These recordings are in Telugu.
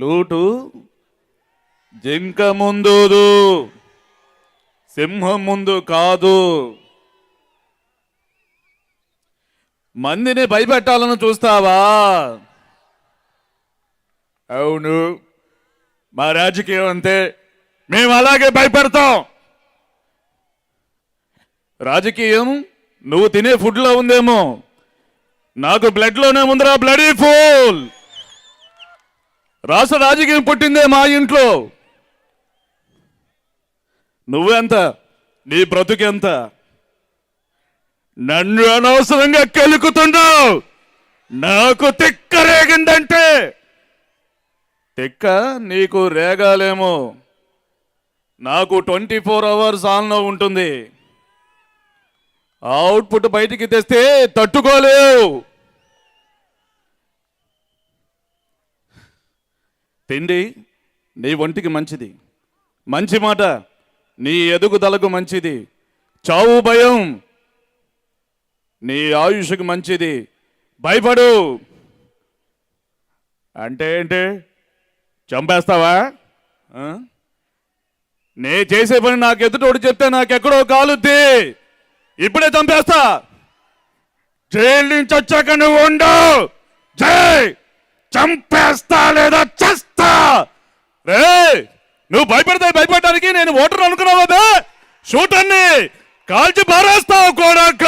లూటు జింక ముందు సింహం ముందు కాదు. మందిని భయపెట్టాలని చూస్తావా? అవును. మా రాజకీయం అంతే. మేము అలాగే భయపెడతాం. రాజకీయం నువ్వు తినే ఫుడ్లో ఉందేమో? నాకు బ్లడ్లోనే ఉందిరా బ్లడీ ఫూల్! రాష్ట్ర రాజకీయం పుట్టిందే మా ఇంట్లో. నువ్వెంత నీ బ్రతుకెంత నన్ను అనవసరంగా కెలుకుతున్నావు నాకు తిక్క రేగిందంటే! తిక్క నీకు రేగాలేమో. నాకు ట్వంటీ ఫోర్ అవర్స్ ఆన్లో ఉంటుంది. అవుట్పుట్ బయటికి తెస్తే తట్టుకోలేవు. తిండి నీ ఒంటికి మంచిది. మంచి మాట నీ ఎదుగుదలకు మంచిది. చావు భయం నీ ఆయుష్కి మంచిది. భయపడు. అంటే ఏంటి? చంపేస్తావా? నే చేసే పని నాకు ఎదుటోడు చెప్తే నాకెక్కడో కాలుద్ది. ఇప్పుడే చంపేస్తా. జైలు నుంచి వచ్చాక నువ్వు ఉండు. జై. చంపేస్తా లేదా చేస్తా. రే నువ్వు భయపడతా భయపడటానికి నేను ఓటర్ అనుకున్నావా బే? షూటర్ని కాల్చి పారేస్తావు కోడాక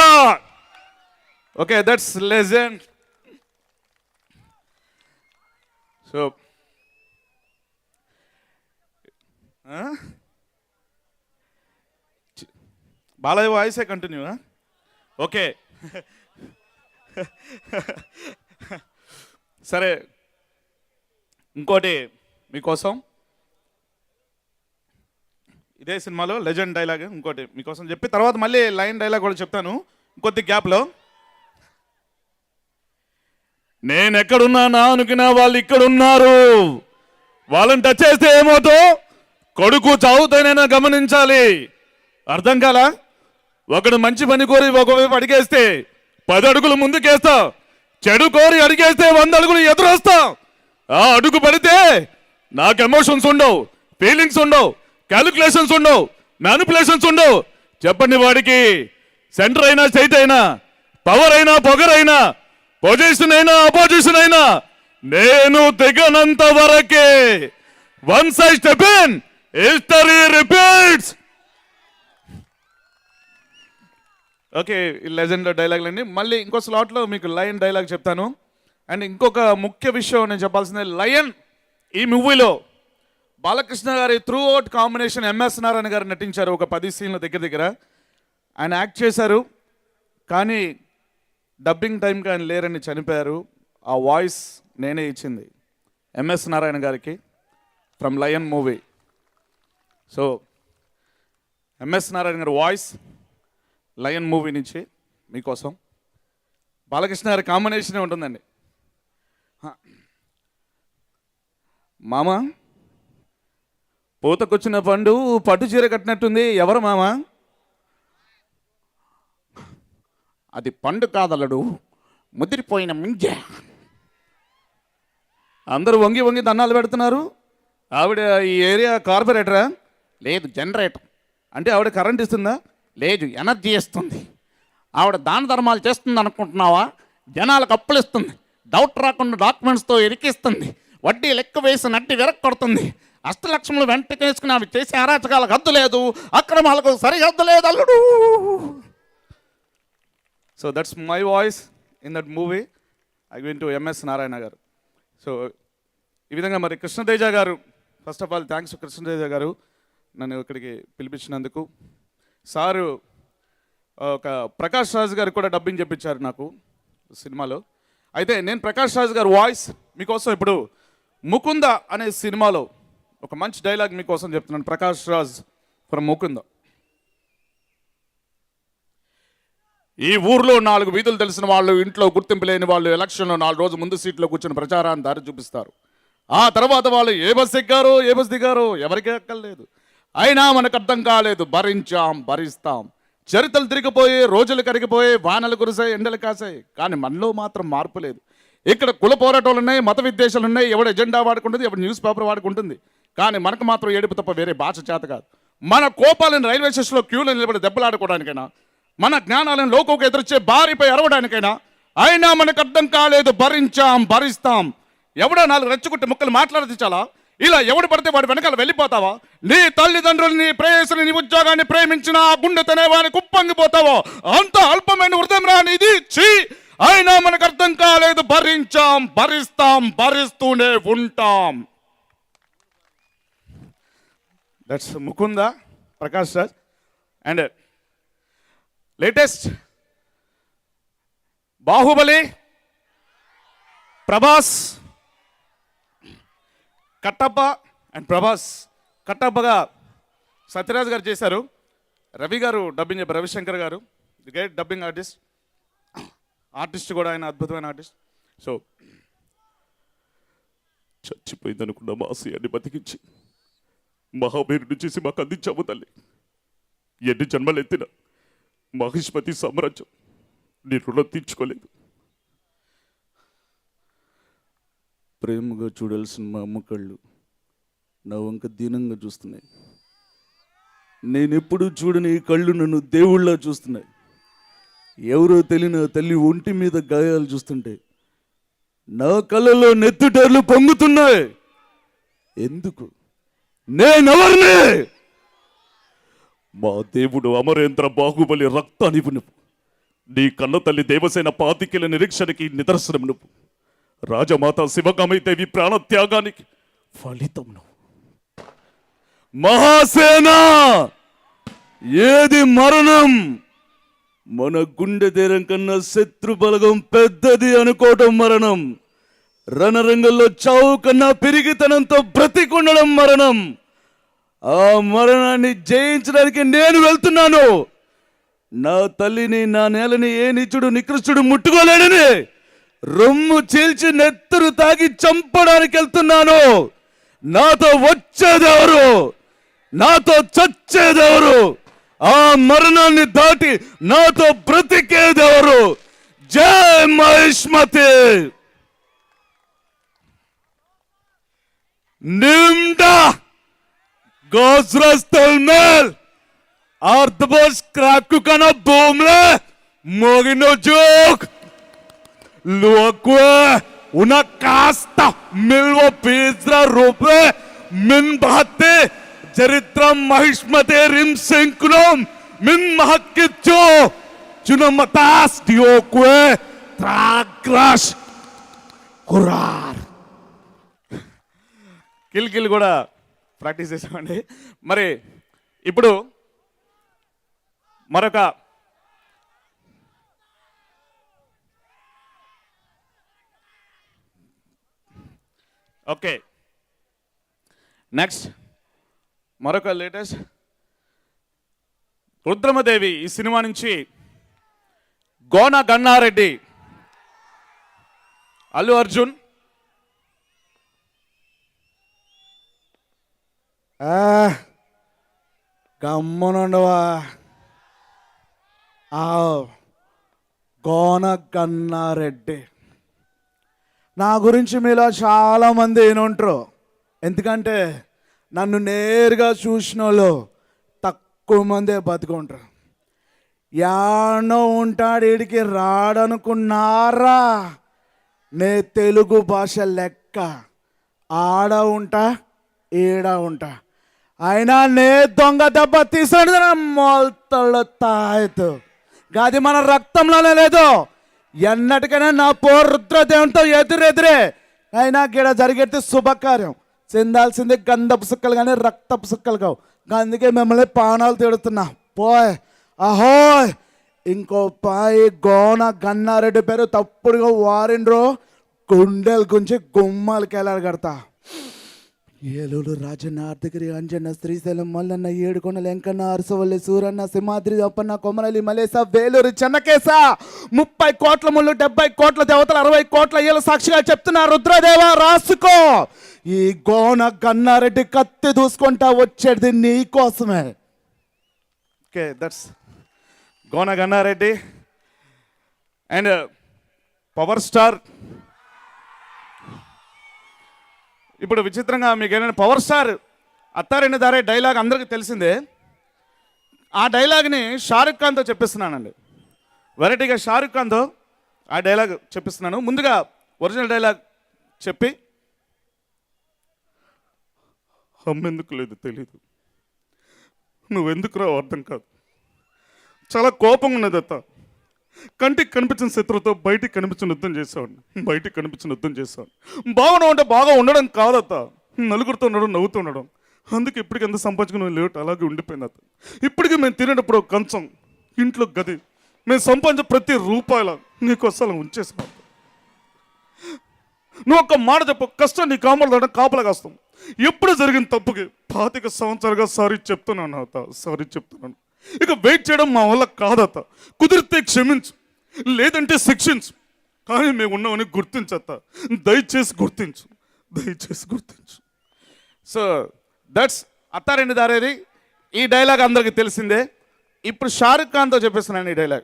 okay that's legend so Balayya వాయిసే continue okay. సరే ఇంకోటి మీకోసం. ఇదే సినిమాలో లెజెండ్ డైలాగ్ ఇంకోటి మీకోసం చెప్పి తర్వాత మళ్ళీ లైన్ డైలాగ్ కూడా చెప్తాను ఇంకొద్ది గ్యాప్లో. నేను ఎక్కడున్నానా అనుకున్నా వాళ్ళు ఇక్కడ ఉన్నారు వాళ్ళని టచ్ చేస్తే ఏమవుతో? కొడుకు చావుతోనైనా గమనించాలి. అర్థం కాలా? ఒకడు మంచి పని కోరి ఒకవైపు అడిగేస్తే పది అడుగులు ముందుకేస్తా. చెడు కోరి అడిగేస్తే వంద అడుగులు ఎదురొస్తా. ఆ అడుగు పడితే నాకు ఎమోషన్స్ ఉండవు ఫీలింగ్స్ ఉండవు క్యాలిక్యులేషన్స్ ఉండవు మ్యానిపులేషన్స్ ఉండవు. చెప్పండి వాడికి సెంటర్ అయినా స్టేట్ అయినా పవర్ అయినా పొగరైనా పొజిషన్ అయినా అపోజిషన్ అయినా నేను దిగనంత వరకే. One size step in history repeats okay legend డైలాగ్లన్నీ మళ్ళీ ఇంకో స్లాట్లో మీకు లయన్ డైలాగ్ చెప్తాను. అండ్ ఇంకొక ముఖ్య విషయం నేను చెప్పాల్సింది లయన్ ఈ మూవీలో Balakrishna garu throughout combination MS Narayana garu నటించారు ఒక పది సీన్ల దగ్గర దగ్గర. ఆయన యాక్ట్ చేశారు కానీ డబ్బింగ్ టైంకి ఆయన లేరని చనిపోయారు. ఆ వాయిస్ నేనే ఇచ్చింది ఎంఎస్ నారాయణ గారికి from Lion movie so MS Narayana garu voice Lion movie నుంచి మీకోసం. బాలకృష్ణ గారి కాంబినేషనే ఉంటుందండి. మామ? పూతకొచ్చిన పండు పట్టు చీర కట్టినట్టుంది. ఎవరు మామ? అది పండు కాదలడు. ముదిరిపోయిన మింజ. అందరూ వంగి వంగి దన్నాలు పెడుతున్నారు. ఆవిడ ఈ ఏరియా కార్పొరేటరా? లేదు జనరేటర్. అంటే ఆవిడ కరెంట్ ఇస్తుందా? లేదు ఎనర్జీ ఇస్తుంది. ఆవిడ దాన ధర్మాలు చేస్తుంది అనుకుంటున్నావా? జనాలకు అప్పులు ఇస్తుంది డౌట్ రాకుండా డాక్యుమెంట్స్తో ఇరికిస్తుంది. వడ్డీ లెక్క వేసి నట్టి వెరక్కొడుతుంది. అష్టలక్ష్ములు వెంటకేసుకుని అవి చేసే అరాచకాలకు హద్దు లేదు. అక్రమాలకు సరిహద్దు లేదు అల్లుడు. So that's my voice in that movie I win to MS Narayana garu so ఈ విధంగా మరి Krishnateja garu first of all thanks Krishnateja garu నన్ను ఇక్కడికి పిలిపించినందుకు. సారు ఒక ప్రకాష్ రాజ్ గారు కూడా డబ్బింగ్ చెప్పించారు నాకు సినిమాలో. అయితే నేను ప్రకాష్ రాజ్ గారు వాయిస్ మీకోసం ఇప్పుడు ముకుంద అనే సినిమాలో ఒక మంచి డైలాగ్ మీకోసం చెప్తున్నాను. ప్రకాష్ రాజ్ ఫ్రమ్ ముకుంద. ఈ ఊర్లో నాలుగు వీధులు తెలిసిన వాళ్ళు ఇంట్లో గుర్తింపు లేని వాళ్ళు ఎలక్షన్లో నాలుగు రోజులు ముందు సీట్లో కూర్చుని ప్రచారాన్ని దారి చూపిస్తారు. ఆ తర్వాత వాళ్ళు ఏ బస్ ఎక్కారో ఏ బస్ దిగారో ఎవరికీ ఎక్కర్లేదు అయినా మనకు అర్థం కాలేదు. భరించాం భరిస్తాం. చరిత్రలు తిరిగిపోయి రోజులు కరిగిపోయి వానలు కురిసాయి ఎండలు కాసాయి. కానీ మనలో మాత్రం మార్పు లేదు. ఇక్కడ కుల పోరాటాలు ఉన్నాయి మత విద్వేషాలు ఉన్నాయి. ఎవడు ఎజెండా వాడుకుంటుంది ఎవడు న్యూస్ పేపర్ వాడుకుంటుంది. కానీ మనకు మాత్రం ఏడుపు తప్ప వేరే భాష చేత కాదు. మన కోపాలను రైల్వే స్టేషన్లో క్యూలో నిలబడి దెబ్బలాడుకోవడానికైనా మన జ్ఞానాలను లోకోకు ఎదురొచ్చే బారిపై అరవడానికైనా అయినా మనకు అర్థం కాలేదు. భరించాం భరిస్తాం. ఎవడో నాలుగు రెచ్చుకుంటే ముక్కలు మాట్లాడితే చాలా ఇలా ఎవడు పడితే వాడి వెనకాల వెళ్ళిపోతావా? నీ తల్లిదండ్రుల్ని ప్రేయసుని నీ ఉద్యోగాన్ని ప్రేమించిన ఆ గుండె తినేవాడిని కుప్పంగిపోతావో అంత అల్పమైన హృదయం రాని ఇది చీ అయినా మనకు అర్థం కాలేదు. భరించాం భరిస్తాం భరిస్తూనే ఉంటాం. That's Mukunda Prakash Raj. And latest uh, Baahubali Prabhas Kattappa and Prabhas. కట్టప్పగా Sathyaraj గారు చేశారు. రవి గారు డబ్బింగ్ చెప్పారు Ravishankar garu. The great dubbing artist artist కూడా ఆయన అద్భుతమైన ఆర్టిస్ట్ సో చచ్చిపోయింది అనుకున్న మా ఆశయాన్ని బతికించి మహావీరుడు చేసి మాకు అందించాము తల్లి. ఎన్ని జన్మలు ఎత్తిన మహిష్మతి సామ్రాజ్యం నీ రుణం తీర్చుకోలేదు. ప్రేమగా చూడాల్సిన మా అమ్మ కళ్ళు నా వంక దీనంగా చూస్తున్నాయి. నేనెప్పుడూ చూడని ఈ కళ్ళు నన్ను దేవుళ్ళ చూస్తున్నాయి. ఎవరో తెలియని తల్లి ఒంటి మీద గాయాలు చూస్తుంటే నా కళ్ళలో నెత్తుటర్లు పొంగుతున్నాయి. ఎందుకు? నేనెవరిని? మా దేవుడు అమరేంద్ర బాహుబలి రక్తాన్ని నువ్వు నీ కన్న తల్లి దేవసేన పాతికెల నిరీక్షణకి నిదర్శనం నువ్వు రాజమాత శివకామైదేవి ప్రాణత్యాగానికి ఫలితం మహాసేన! ఏది మరణం? మన గుండె తీరం కన్నా శత్రు బలగం పెద్దది అనుకోవటం మరణం. రణరంగంలో చావు కన్నా పెరిగితనంతో బ్రతికుండడం మరణం. ఆ మరణాన్ని జయించడానికి నేను వెళ్తున్నాను. నా తల్లిని నా నేలని ఏ నిచుడు నికృష్టుడు ముట్టుకోలేడని రొమ్ము చీల్చి నెత్తురు తాగి చంపడానికి వెళ్తున్నాను. నాతో వచ్చేదెవరు? నాతో చచ్చేదెవరు? ఆ మరణాన్ని దాటి నాతో బ్రతికేదెవరు? జై మహిష్మతి! ఆర్ దబస్ క్రాక్ కన Bomle మోగిన జోక్! Luakwe Una casta Milvo Pizra Rope Min Bahate Charitra Mahishmate Rim Senkunom Min Mahakitcho Chunamatas Diokwe Trakrash Kurar kill kill కూడా ప్రాక్టీస్ చేసామండి మరి ఇప్పుడు మరొక ఓకే నెక్స్ట్ మరొక లేటెస్ట్ రుద్రమదేవి ఈ సినిమా నుంచి గోన గన్నారెడ్డి అల్లు అర్జున్ గమ్మునుండవా? గోన గన్నారెడ్డి. నా గురించి మీలో చాలామంది ఏనుంటారు ఎందుకంటే నన్ను నేరుగా చూసిన వాళ్ళు తక్కువ మందే బతుకుంటారు. యాడో ఉంటాడు ఈడికి రాడనుకున్నారా? నే తెలుగు భాష లెక్క. ఆడ ఉంటా ఈడ ఉంటా. అయినా నే దొంగ దెబ్బ తీసాడు మొలతలు తాయతు గాది మన రక్తంలోనే లేదు. ఎన్నటికైనా నా పోర్ ఎదురెదురే. అయినా గిడ జరిగేది శుభకార్యం. చెందాల్సింది గంధపు సుక్కలు కానీ రక్తపు సుక్కలు కావు. అందుకే మిమ్మల్ని పానాలు తిడుతున్నా. పోయ్. అహోయ్. ఇంకో పాయి గోన గన్నారెడ్డి పేరు తప్పుడుగా వారిండ్రో. గుండెల గుంచి గుమ్మాలకి వెళ్ళగడతా ఏలూరు రాజన్న ఆర్తగిరి అంజన్న శ్రీశైలం మల్లన్న ఏడుకొండల వెంకన్న అరసవల్లి సూరన్న సింహాద్రి అప్పన్న కొమరలి మలేస వేలూరు చెన్నకేస ముప్పై కోట్ల ముళ్ళు డెబ్బై కోట్ల దేవతలు అరవై కోట్ల ఏళ్ళ సాక్షిగా చెప్తున్నా రుద్రదేవ రాసుకో. ఈ గోన గన్నారెడ్డి కత్తి దూసుకుంటా వచ్చేది నీ కోసమే. Okay that's Gona Gannareddy. And power star ఇప్పుడు విచిత్రంగా మీకు ఏంటంటే పవర్ స్టార్ అత్తారెండు దారే డైలాగ్ అందరికీ తెలిసిందే. ఆ డైలాగ్ని షారుఖ్ ఖాన్తో చెప్పిస్తున్నానండి. వెరైటీగా షారుఖ్ ఖాన్తో ఆ డైలాగ్ చెప్పిస్తున్నాను. ముందుగా ఒరిజినల్ డైలాగ్ చెప్పి అమ్మెందుకు లేదు తెలీదు. నువ్వెందుకు రావు అర్థం కాదు. చాలా కోపం ఉన్నది అత్త కంటికి కనిపించిన శత్రువుతో బయటికి కనిపించిన యుద్ధం చేసేవాడిని బయటికి కనిపించిన యుద్ధం చేసేవాడిని భావన అంటే బాగా ఉండడం కాదత్త. నలుగురితో ఉండడం నవ్వుతూ ఉండడం. అందుకే ఇప్పటికి ఎంత సంపాదించుకుని లేట్ అలాగే ఉండిపోయింది అత్త. ఇప్పటికీ మేము తినేటప్పుడు కంచం ఇంట్లో గది. మేము సంపాదించే ప్రతి రూపాయల నీకోసం ఉంచేసాం నువ్వు ఒక్క మాట చెప్పు కష్టం నీ కామలు దాటం కాపలా కాస్తాం. ఎప్పుడు జరిగిన తప్పుకి పాతిక సంవత్సరాలుగా సారీ చెప్తున్నాను అత్త సారీ చెప్తున్నాను. ఇక వెయిట్ చేయడం మా వల్ల కాదత్త. కుదిరితే క్షమించు లేదంటే శిక్షించు. కానీ మేము ఉన్నామని గుర్తించత్త. దయచేసి గుర్తించు దయచేసి గుర్తించు. So that's Attarintiki Daredi. ఈ డైలాగ్ అందరికీ తెలిసిందే. ఇప్పుడు షారుఖ్ ఖాన్తో చెప్పేస్తున్నాను ఈ డైలాగ్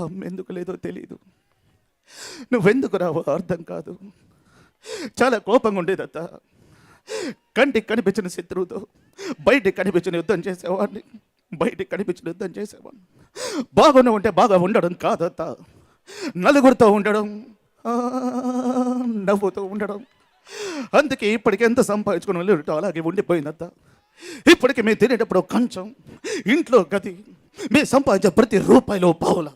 అమ్మెందుకు లేదో తెలియదు నువ్వెందుకు రావో అర్థం కాదు. చాలా కోపంగా ఉండేదత్త. కంటికి కనిపించిన శత్రువుతో బయటికి కనిపించిన యుద్ధం చేసేవాడిని. బయటికి కనిపించిన యుద్ధం చేసేవాడిని. బాగానే ఉంటే బాగా ఉండడం కాదత్త. నలుగురితో ఉండడం నవ్వుతూ ఉండడం. అందుకే ఇప్పటికి ఎంత సంపాదించుకుని లేటో అలాగే ఉండిపోయిందత్త. ఇప్పటికి మేము తినేటప్పుడు కంచం ఇంట్లో గది మేము సంపాదించే ప్రతి రూపాయలు పావుల.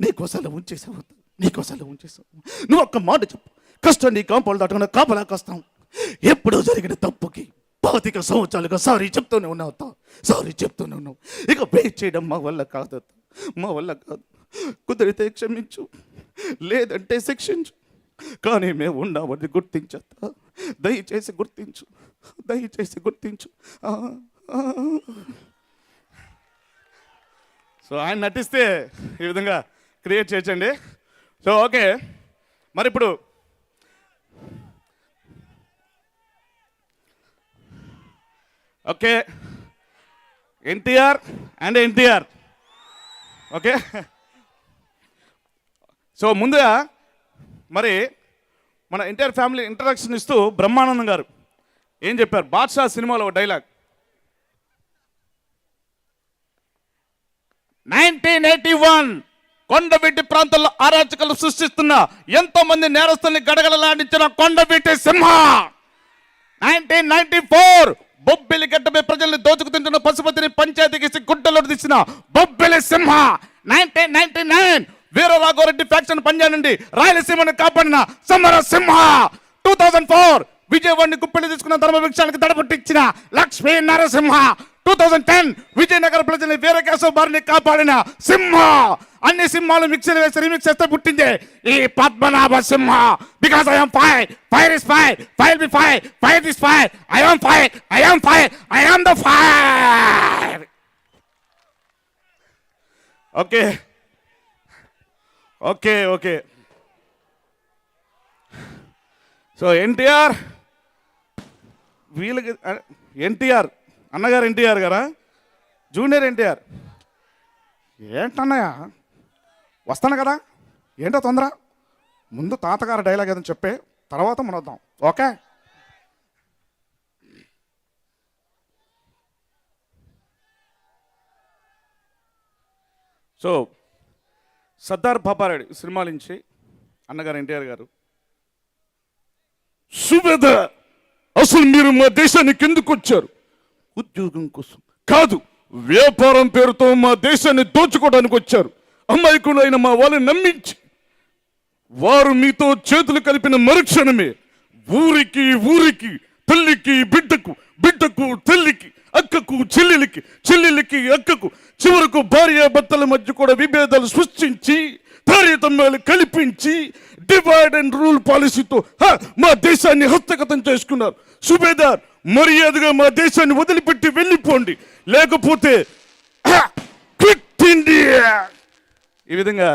నీకోసారి ఉంచేసావు నీకోసారి ఉంచేసావు. నువ్వు ఒక్క మాట చెప్పు. కష్టం నీ కాంపౌండ్ దాటుకున్న కాపలా ఎప్పుడో జరిగిన తప్పుకి పాతిక సంవత్సరాలుగా సారీ చెప్తూనే ఉన్నావు అత్త. సారీ చెప్తూనే ఉన్నావు. ఇక వెయిట్ చేయడం మా వల్ల కాదు మా వల్ల కాదు. కుదిరితే క్షమించు. లేదంటే శిక్షించు. కానీ మేము ఉన్నామని గుర్తించత్త దయచేసి గుర్తించు. దయచేసి గుర్తించు. సో ఆయన నటిస్తే ఈ విధంగా క్రియేట్ చేయొచ్చండి. So okay. మరి ఇప్పుడు okay. NTR and NTR. Okay. So ముందుగా మరి మన ఎన్టీఆర్ ఫ్యామిలీ ఇంట్రడక్షన్ ఇస్తూ బ్రహ్మానందం గారు ఏం చెప్పారు? బాద్షా సినిమాలో ఒక dialogue nineteen eighty one Kondaveeti ప్రాంతంలో అరాచకాలు సృష్టిస్తున్న ఎంతో మంది నేరస్తుల్ని గడగడలాడించిన Kondaveeti Simha. Nineteen ninety four చేసిన Bobbili Simha. Nineteen ninety nine. Veera Raghavareddy faction పనిచేయండి రాయలసీమను కాపాడిన Samara Simha. Two thousand four. విజయవాడిని కుప్పెళ్ళి తీసుకున్న ధర్మవృక్షానికి దడపట్టించిన Lakshmi Narasimha. Two thousand ten. Vijayanagara ప్రజల్ని వీరకేశవ బారిని కాపాడిన సింహ. అన్ని సింహాలు మిక్సర్ వేసి రీమిక్స్ చేస్తే పుట్టిందే ఈ Padmanabha Simha. Because I'm fire fire is fire fire be fire fire is fire I'm fire I'm fire I'm the fire okay. Okay okay. So NTR వీళ్ళకి ఎన్టీఆర్ అన్నగారు ఎన్టీఆర్ గారా? Junior NTR. ఏంటన్నయ్య? వస్తాను కదా? ఏంటో తొందర? ముందు తాతగారు డైలాగ్ ఏదని చెప్పే తర్వాత మనం వద్దాం. ఓకే? సో సర్దార్ పాపారెడ్డి సినిమా నుంచి అన్నగారు ఎన్టీఆర్ గారు సుబేద అసలు మీరు మా దేశానికి ఎందుకు వచ్చారు. ఉద్యోగం కోసం. కాదు వ్యాపారం పేరుతో మా దేశాన్ని దోచుకోవడానికి వచ్చారు. అమాయకులైన మా వాళ్ళని నమ్మించి వారు మీతో చేతులు కలిపిన మరుక్షణమే ఊరికి ఊరికి తల్లికి బిడ్డకు బిడ్డకు తల్లికి అక్కకు చెల్లెలికి చెల్లెలికి అక్కకు చివరకు భార్య భర్తల మధ్య కూడా విభేదాలు సృష్టించి తారతమ్యాలు కల్పించి డివైడ్ అండ్ రూల్ పాలసీతో హ, మా దేశాన్ని హస్తగతం చేసుకున్నారు. సుబేదార్ మర్యాదగా మా దేశాన్ని వదిలిపెట్టి వెళ్ళిపోండి. లేకపోతే క్విట్ ఇండియా ఈ విధంగా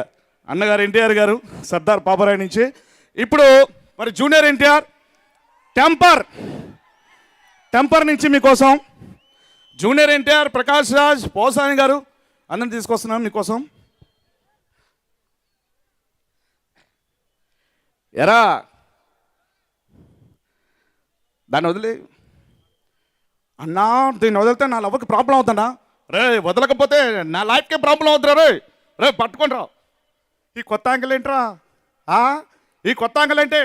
అన్నగారు ఎన్టీఆర్ గారు సర్దార్ పాపరాయ్ నుంచి ఇప్పుడు మరి జూనియర్ ఎన్టీఆర్ టెంపర్. టెంపర్ నుంచి మీకోసం జూనియర్ ఎన్టీఆర్ ప్రకాష్ రాజ్ పోసాని గారు అందరిని తీసుకొస్తున్నాం మీకోసం. ఎరా! దాన్ని వదిలే. అన్నా దీన్ని వదిలితే నా లవ్కి ప్రాబ్లం అవుతుందా? రే వదలకపోతే నా లైఫ్కే ప్రాబ్లం అవుతుందా రే. రే పట్టుకొని రా ఈ కొత్త యాంగిల్ ఏంట్రా? ఈ కొత్త యాంగిల్ ఏంటి?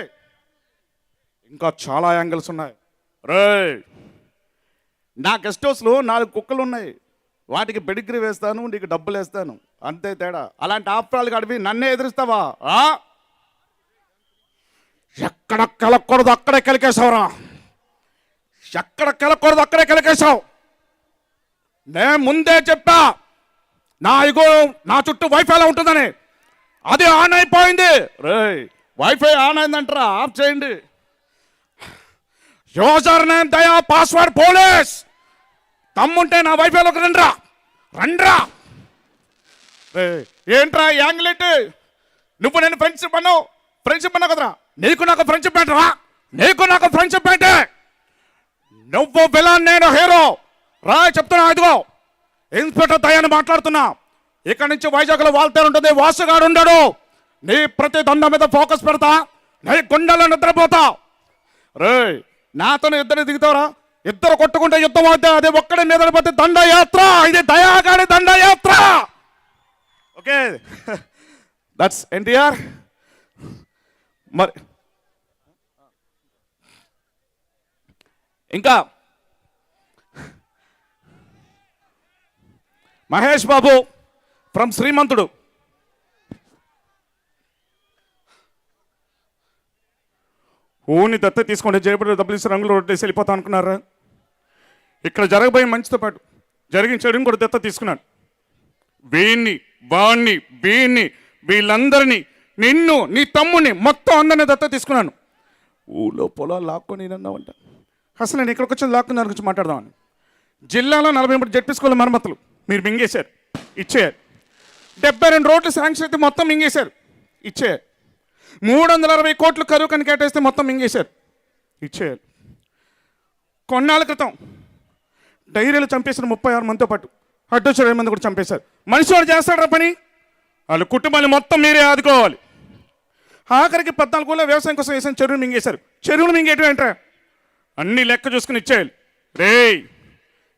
ఇంకా చాలా యాంగిల్స్ ఉన్నాయి. రే నా గెస్ట్ హౌస్లో నాలుగు కుక్కలు ఉన్నాయి. వాటికి పెడిగ్రీ వేస్తాను నీకు డబ్బులు వేస్తాను. అంతే తేడా. అలాంటి ఆఫ్రాలు కడిపి నన్నే ఎదురుస్తావా? ఎక్కడ కెలకూడదు అక్కడే కెలికేశావురా. ఎక్కడ కెలకూడదు అక్కడే కెలికేశావు. నేను ముందే చెప్పా నా ఇగో నా చుట్టూ వైఫైలో ఉంటుందని. అది ఆన్ అయిపోయింది. రే వైఫై ఆన్ అయిందంటారా ఆఫ్ చేయండి. User name Daya password police. తమ్ముంటే నా వైఫైలోకి రండ్రా. రండ్రా. ఏంట్రా యాంగ్లెట్ నువ్వు నేను ఫ్రెండ్షిప్ అన్నావు. ఫ్రెండ్షిప్ అన్నావు కదరా. నీకు నాకు ఫ్రెండ్షిప్ ఏంట్రా నీకు నాకు ఫ్రెండ్షిప్ ఏంటే నువ్వు విలన్ నేను హీరో. రా చెప్తున్నా ఇదిగో. ఇన్స్పెక్టర్ దయాన్ని మాట్లాడుతున్నా. ఇక్కడి నుంచి వైజాగ్లో వాల్తేరు ఉంటుంది. వాసుగాడు ఉండడు. నీ ప్రతి దండ మీద ఫోకస్ పెడతా. నీ గుండెల్లో నిద్రపోతా. రే నాతో ఇద్దరు దిగుతావరా. ఇద్దరు కొట్టుకుంటే యుద్ధం అవుతే అదే ఒక్కడే నిద్రపోతే దండయాత్ర ఇది దయాగాడి దండయాత్ర. ఓకే? దట్స్ ఎన్టీఆర్ మరి ఇంకా మహేష్ బాబు ఫ్రమ్ శ్రీమంతుడు. ఊని దత్త తీసుకుంటే జయపడి డబ్బులు ఇస్తే రంగులు రొట్టేసి వెళ్ళిపోతా అనుకున్నారా? ఇక్కడ జరగబోయే మంచితో పాటు జరిగిన చెడుని కూడా దత్త తీసుకున్నాడు. వీణ్ణి వాణ్ణి వీణ్ణి వీళ్ళందరినీ నిన్ను నీ తమ్ముని మొత్తం అందరిని దత్త తీసుకున్నాను. ఊళ్ళో పొలాలు లాక్కొని అన్నావంట. అసలు నేను ఇక్కడికి వచ్చి లాక్కుని దాని గురించి మాట్లాడదామని. జిల్లాలో నలభై మూడు జడ్పీ స్కూల్ మరమ్మతులు మీరు మింగేశారు. ఇచ్చేయారు. డెబ్బై రెండు రోడ్లు శాంక్షన్ అయితే మొత్తం మింగేశారు. ఇచ్చేయారు. మూడు వందల అరవై కోట్లు కరువు కని కేటాయిస్తే మొత్తం మింగేశారు. ఇచ్చేయారు. కొన్నాళ్ళ క్రితం డైరీలు చంపేసిన ముప్పై ఆరు మందితో పాటు అడ్డొచ్చిన ఇరవై మంది కూడా చంపేశారు. మనిషి వాడు చేస్తాడా పని? వాళ్ళ కుటుంబాన్ని మొత్తం మీరే ఆదుకోవాలి. ఆఖరికి పద్నాలుగు కూడా వ్యవసాయం కోసం వేసిన చెరువులు మింగేశారు. చెరువులు మింగేయటం ఏంట్రా? అన్ని లెక్క చూసుకుని ఇచ్చేయాలి. రేయ్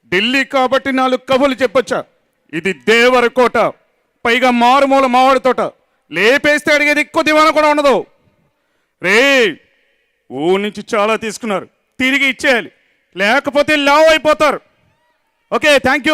ఢిల్లీ కాబట్టి నాలుగు కబుర్లు చెప్పొచ్చా? ఇది దేవరకోట పైగా మారుమూల మావాడి తోట. లేపేస్తే అడిగేది ఎక్కువ దివాన కూడా ఉండదు. రే ఊ నుంచి చాలా తీసుకున్నారు. తిరిగి ఇచ్చేయాలి. లేకపోతే లావ్ అయిపోతారు. Okay thank you